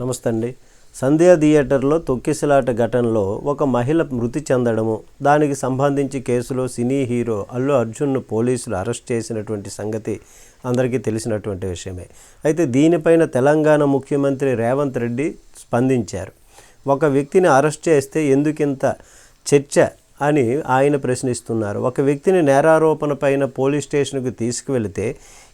నమస్తే అండి సంధ్యా థియేటర్లో తొక్కిసలాట ఘటనలో ఒక మహిళ మృతి చెందడము దానికి సంబంధించి కేసులో సినీ హీరో అల్లు అర్జున్ను పోలీసులు అరెస్ట్ చేసినటువంటి సంగతి అందరికీ తెలిసినటువంటి విషయమే. అయితే దీనిపైన తెలంగాణ ముఖ్యమంత్రి రేవంత్ రెడ్డి స్పందించారు. ఒక వ్యక్తిని అరెస్ట్ చేస్తే ఎందుకింత చర్చ అని ఆయన ప్రశ్నిస్తున్నారు. ఒక వ్యక్తిని నేరారోపణ పైన పోలీస్ స్టేషన్కు తీసుకువెళితే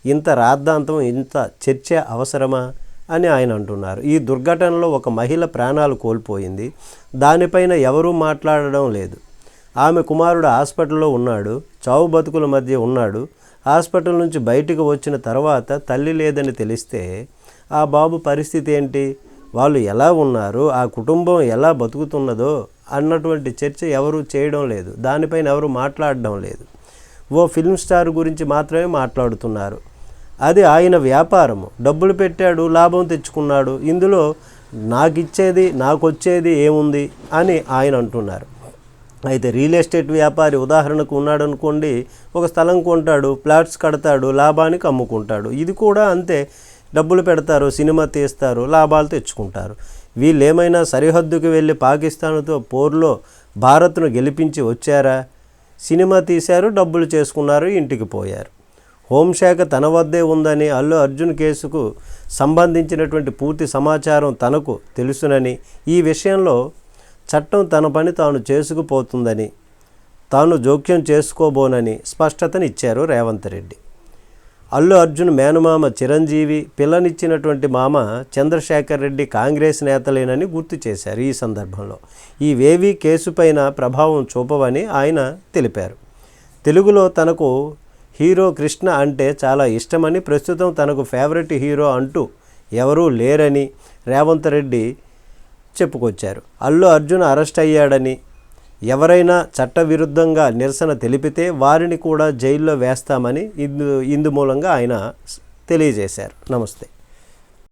ఇంత రాద్ధాంతం ఇంత చర్చ అవసరమా? అని ఆయన అంటున్నారు. ఈ దుర్ఘటనలో ఒక మహిళ ప్రాణాలు కోల్పోయింది. దానిపైన ఎవరూ మాట్లాడడం లేదు. ఆమె కుమారుడు హాస్పిటల్లో ఉన్నాడు. చావు బతుకుల మధ్య ఉన్నాడు. హాస్పిటల్ నుంచి బయటకు వచ్చిన తర్వాత తల్లి లేదని తెలిస్తే ఆ బాబు పరిస్థితి ఏంటి? వాళ్ళు ఎలా ఉన్నారు? ఆ కుటుంబం ఎలా బతుకుతున్నదో? అన్నటువంటి చర్చ ఎవరు చేయడం లేదు. దానిపైన ఎవరు మాట్లాడడం లేదు. ఓ ఫిల్మ్ స్టార్ గురించి మాత్రమే మాట్లాడుతున్నారు. అది ఆయన వ్యాపారము. డబ్బులు పెట్టాడు లాభం తెచ్చుకున్నాడు. ఇందులో నాకు ఇచ్చేది నాకు వచ్చేది ఏముంది అని ఆయన అంటున్నారు. అయితే రియల్ ఎస్టేట్ వ్యాపారి ఉదాహరణకు ఉన్నాడు అనుకోండి ఒక స్థలం కొంటాడు ఫ్లాట్స్ కడతాడు లాభానికి అమ్ముకుంటాడు. ఇది కూడా అంతే. డబ్బులు పెడతారు సినిమా తీస్తారు లాభాలు తెచ్చుకుంటారు. వీళ్ళేమైనా సరిహద్దుకు వెళ్ళి పాకిస్తాన్తో పోర్లో భారత్ను గెలిపించి వచ్చారా? సినిమా తీశారు డబ్బులు చేసుకున్నారు ఇంటికి పోయారు. హోంశాఖ తన వద్దే ఉందని అల్లు అర్జున్ కేసుకు సంబంధించినటువంటి పూర్తి సమాచారం తనకు తెలుసునని ఈ విషయంలో చట్టం తన పని తాను చేసుకుపోతుందని తాను జోక్యం చేసుకోబోనని స్పష్టతనిచ్చారు రేవంత్ రెడ్డి. అల్లు అర్జున్ మేనమామ చిరంజీవి పిల్లనిచ్చినటువంటి మామ చంద్రశేఖర్ రెడ్డి కాంగ్రెస్ నేతలేనని గుర్తు చేశారు ఈ సందర్భంలో. ఈ వేవి కేసుపైన ప్రభావం చూపవని ఆయన తెలిపారు. తెలుగులో తనకు హీరో కృష్ణ అంటే చాలా ఇష్టమని ప్రస్తుతం తనకు ఫేవరెట్ హీరో అంటూ ఎవరూ లేరని రేవంత్ రెడ్డి చెప్పుకొచ్చారు. అల్లు అర్జున్ అరెస్ట్ అయ్యాడని ఎవరైనా చట్టవిరుద్ధంగా నిరసన తెలిపితే వారిని కూడా జైల్లో వేస్తామని ఇందు ఇందు మూలంగా ఆయన తెలియజేశారు. నమస్తే.